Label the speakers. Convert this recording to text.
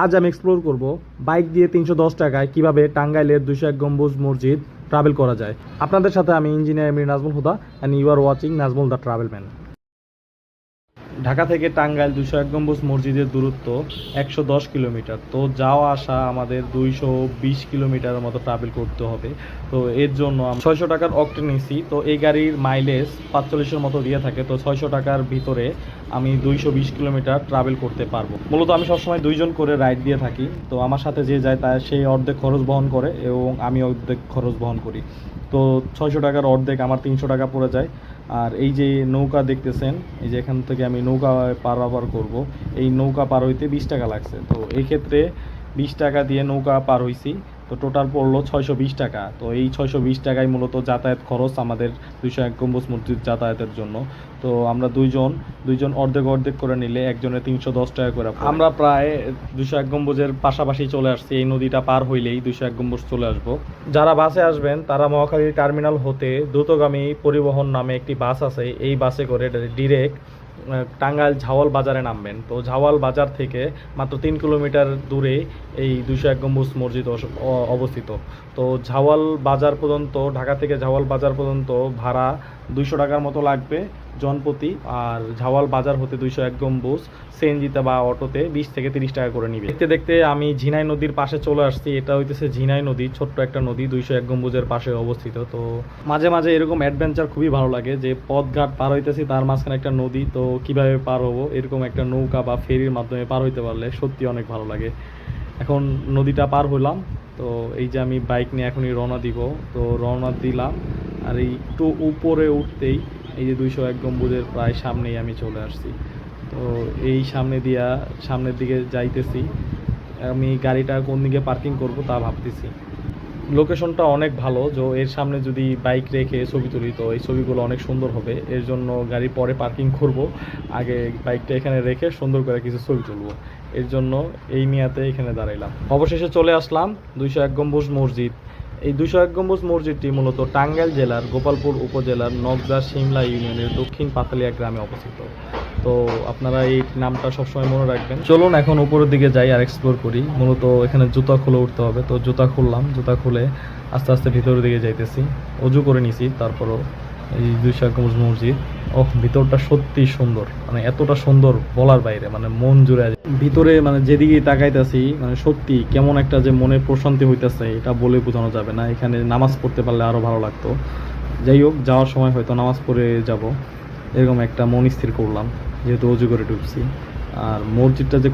Speaker 1: আজ আমি এক্সপ্লোর করব বাইক দিয়ে তিনশো দশ টাকায় কীভাবে টাঙ্গাইলের দুইশো এক গম্বুজ মসজিদ ট্রাভেল করা যায়। আপনাদের সাথে আমি engineer Mir Nazmul Huda and you are watching Nazmul the travel man Dhaka থেকে টাঙ্গাইল দুশো এক গম্বুজ মসজিদের দূরত্ব একশো দশ কিলোমিটার। তো যাওয়া আসা আমাদের দুইশো বিশ কিলোমিটার মতো ট্রাভেল করতে হবে। তো এর জন্য ছয়শো টাকার অক্টেন নিছি। তো এই গাড়ির মাইলেজ পাঁচচল্লিশের মতো দিয়ে থাকে। তো ছয়শো টাকার ভিতরে আমি দুইশো বিশ কিলোমিটার ট্রাভেল করতে পারব। মূলত আমি সবসময় দুইজন করে রাইড দিয়ে থাকি। তো আমার সাথে যে যায় তার সেই অর্ধেক খরচ বহন করে এবং আমি অর্ধেক খরচ বহন করি। তো ছয়শো টাকার অর্ধেক আমার তিনশো টাকা পড়ে যায়। আর এই যে নৌকা দেখতেছেন, এই যে এখান থেকে আমি নৌকা পারাপার করব। এই নৌকা পার হইতে বিশ টাকা লাগছে। তো এই ক্ষেত্রে বিশ টাকা দিয়ে নৌকা পার হইছি। তো টোটাল পড়ল ছয়শো বিশ টাকা। তো এই ছয়শো বিশ টাকায় মূলত যাতায়াত খরচ আমাদের দুইশো এক গম্বুজ মসজিদ যাতায়াতের জন্য। তো আমরা দুইজন দুইজন অর্ধেক অর্ধেক করে নিলে একজনের তিনশো দশ টাকা করে আমরা প্রায় দুইশো এক গম্বুজের পাশাপাশি চলে আসছি, এই নদীটা পার হইলেই দুইশো এক গম্বুজ চলে আসব। যারা বাসে আসবেন, তারা মহাখালী টার্মিনাল হতে দ্রুতগামী পরিবহন নামে একটি বাস আছে, এই বাসে করে ডিরেক্ট টাঙ্গাইল ঝাওয়াল বাজারে নামবেন। তো ঝাওয়াল বাজার থেকে মাত্র তিন কিলোমিটার দূরে এই দুশো এক গম্বুজ মসজিদ অবস্থিত। তো ঝাওয়াল বাজার পর্যন্ত, ঢাকা থেকে ঝাওয়াল বাজার পর্যন্ত ভাড়া দুইশো টাকার মতো লাগবে জনপ্রতি আর ঝাওয়াল বাজার হতে দুইশো এক গম্বুজ সিএনজিতে বা অটোতে বিশ থেকে তিরিশ টাকা করে নিবে। দেখতে দেখতে আমি ঝিনাই নদীর পাশে চলে আসছি। এটা হইতেছে ঝিনাই নদী, ছোট্ট একটা নদী, দুইশো এক গম্বুজের পাশে অবস্থিত। তো মাঝে মাঝে এরকম অ্যাডভেঞ্চার খুবই ভালো লাগে যে পথঘাট পার হইতেছি, তার মাঝখানে একটা নদী। তো কীভাবে পার হব? এরকম একটা নৌকা বা ফেরির মাধ্যমে পার হইতে পারলে সত্যি অনেক ভালো লাগে। এখন নদীটা পার হইলাম। তো এই যে আমি বাইক নিয়ে এখনই রওনা দিব। তো রওনা দিলাম। আর এই একটু উপরে উঠতেই এই যে দুইশো এক গম্বুজের প্রায় সামনেই আমি চলে আসছি। তো এই সামনে দিয়া সামনের দিকে যাইতেছি। আমি গাড়িটা কোন দিকে পার্কিং করব তা ভাবতেছি। লোকেশনটা অনেক ভালো, যে এর সামনে যদি বাইক রেখে ছবি তুলি, তো এই ছবিগুলো অনেক সুন্দর হবে। এর জন্য গাড়ি পরে পার্কিং করব। আগে বাইকটা এখানে রেখে সুন্দর করে কিছু ছবি তুলব। এর জন্য এই নিয়াতে এখানে দাঁড়াইলাম। অবশেষে চলে আসলাম দুইশো এক গম্বুজ মসজিদ। এই দুশো এক গম্বুজ মসজিদটি মূলত টাঙ্গাইল জেলার গোপালপুর উপজেলার নগদা সিমলা ইউনিয়নের দক্ষিণ পাতালিয়া গ্রামে অবস্থিত। তো আপনারা এই নামটা সবসময় মনে রাখবেন। চলুন এখন উপরের দিকে যাই আর এক্সপ্লোর করি। মূলত এখানে জুতা খুলে উঠতে হবে। তো জুতা খুললাম। জুতা খুলে আস্তে আস্তে ভিতরের দিকে যাইতেছি। অজু করে নিছি, তারপরও এই দুইশো এক গম্বুজ মসজিদ। ওহ, ভিতরটা সত্যি সুন্দর। মানে এতটা সুন্দর বলার বাইরে মানে মন জুড়ে আছে। ভিতরে মানে যেদিকে তাকাইতেছি মানে সত্যি কেমন একটা যে মনে প্রশান্তি হইতেছে, এটা বলে বোঝানো যাবে না। এখানে নামাজ পড়তে পারলে আরও ভালো লাগতো। যাই হোক, যাওয়ার সময় হয়তো নামাজ পড়ে যাব। এরকম একটা মন স্থির করলাম, যেহেতু অজু করে ঢুকছি। আর মসজিদটা যে